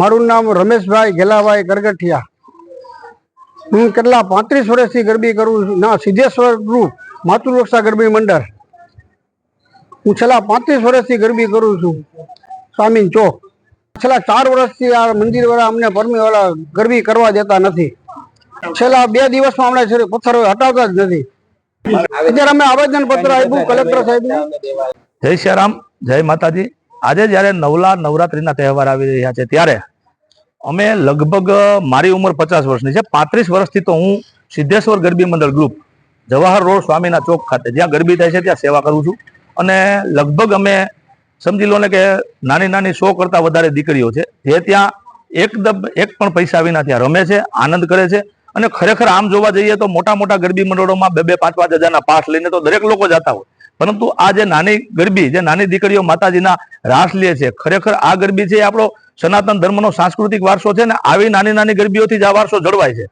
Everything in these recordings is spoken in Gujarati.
મારું નામ રમેશભાઈ ગેલાભાઈ ગરગઠિયા. હું કેટલા પાંત્રીસ વર્ષથી ગરબી કરું છું. ના સિદ્ધેશ્વર ગ્રુપ માતૃરક્ષા ગરબી મંડળ. હું છેલ્લા પાંત્રીસ વર્ષથી ગરબી કરું છું. સ્વામી ચોક. છેલ્લા ચાર વર્ષથી આ મંદિર વાળા અમને પરમી વાળા ગરબી કરવા દેતા નથી. છેલ્લા બે દિવસમાં હમણાં છે પથ્થરો હટાવતા જ નથી. અત્યારે અમે આવેદન પત્ર આપ્યું કલેક્ટર સાહેબને. જય શ્રી રામ જય માતાજી. આજે જ્યારે નવલા નવરાત્રીના તહેવાર આવી રહ્યા છે ત્યારે અમે લગભગ મારી ઉંમર પચાસ વર્ષની છે. પાંત્રીસ વર્ષથી તો હું સિદ્ધેશ્વર ગરબી મંડળ ગ્રુપ જવાહર રોડ સ્વામીના ચોક ખાતે જ્યાં ગરબી થાય છે ત્યાં સેવા કરું છું. અને લગભગ અમે સમજી લો ને કે નાની નાની સો કરતા વધારે દીકરીઓ છે, જે ત્યાં એકદમ એક પણ પૈસા વિના ત્યાં રમે છે, આનંદ કરે છે. અને ખરેખર આમ જોવા જઈએ તો મોટા મોટા ગરબી મંડળોમાં બે બે પાંચ પાંચ હજારના પાસ લઈને તો દરેક લોકો જતા હોય. પરંતુ આ જે નાની ગરબી, જે નાની દીકરીઓ માતાજીના રાસ લે છે, ખરેખર આ ગરબી છે એ આપણો સનાતન ધર્મનો સાંસ્કૃતિક વારસો છે ને આવી નાની નાની ગરબીઓથી જ આ વારસો જળવાય છે.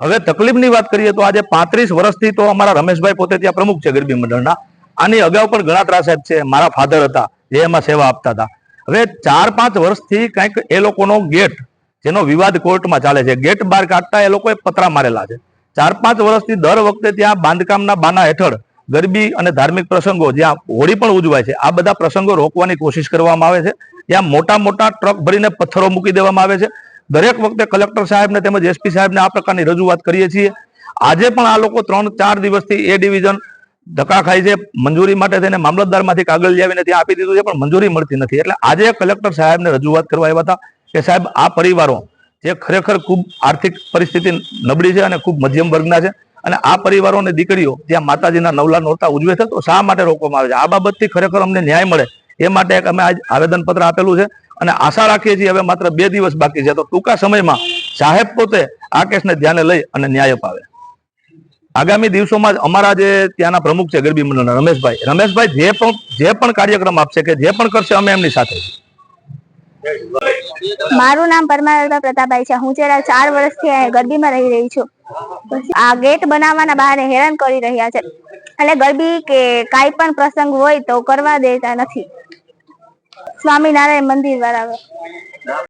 હવે તકલીફની વાત કરીએ તો આજે પાંત્રીસ વર્ષથી તો અમારા રમેશભાઈ પોતે ત્યાં પ્રમુખ છે ગરબી મંડળના. આની અગાઉ પણ ઘણા ત્રાસ સાહેબ છે, મારા ફાધર હતા, જે એમાં સેવા આપતા હતા. હવે ચાર પાંચ વર્ષથી કંઈક એ લોકોનો ગેટ, જેનો વિવાદ કોર્ટમાં ચાલે છે, ગેટ બહાર કાઢતા એ લોકોએ પતરા મારેલા છે. ચાર પાંચ વર્ષથી દર વખતે ત્યાં બાંધકામના બાના હેઠળ ગરબી અને ધાર્મિક પ્રસંગો જ્યાં હોળી પણ ઉજવાય છે, આ બધા પ્રસંગો રોકવાની કોશિશ કરવામાં આવે છે. ત્યાં મોટા મોટા ટ્રક ભરીને પથ્થરો મૂકી દેવામાં આવે છે. દરેક વખતે કલેક્ટર સાહેબને તેમજ એસપી સાહેબને આ પ્રકારની રજૂઆત કરીએ છીએ. આજે પણ આ લોકો ત્રણ ચાર દિવસથી એ ડિવિઝન ધક્કા ખાય છે. મંજૂરી માટે થઈને મામલતદારમાંથી કાગળ લાવીને ત્યાં આપી દીધું છે, પણ મંજૂરી મળતી નથી. એટલે આજે કલેક્ટર સાહેબને રજૂઆત કરવા આવ્યા હતા કે સાહેબ, આ પરિવારો જે ખરેખર ખૂબ આર્થિક પરિસ્થિતિ નબળી છે અને ખૂબ મધ્યમ વર્ગના છે અને આ પરિવારો અને દીકરીઓ જ્યાં માતાજીના નવલા નોરતા ઉજવે છે, તો શા માટે રોકવામાં આવે છે? આ બાબતથી ખરેખર અમને ન્યાય મળે. એ માટે એક અમે આજ આવેદનપત્ર આપેલું છે અને આશા રાખીએ છીએ હવે માત્ર બે દિવસ બાકી છે, તો ટૂંકા સમયમાં સાહેબ પોતે આ કેસને ધ્યાને લઈ અને ન્યાય અપાવે. આગામી દિવસોમાં જ અમારા જે ત્યાંના પ્રમુખ છે, ગરબી મંડળના રમેશભાઈ રમેશભાઈ જે પણ જે પણ કાર્યક્રમ આપશે કે જે પણ કરશે, અમે એમની સાથે મારું નામ પરમારબા પ્રતાપભાઈ છે. હું છેલ્લા ચાર વર્ષથી ગરબીમાં રહી રહી છું. આ ગેટ બનાવવાના બહાને હેરાન કરી રહ્યા છે. એટલે ગરબી કે કાંઈ પણ પ્રસંગ હોય તો કરવા દેતા નથી. સ્વામિનારાયણ મંદિર વાળા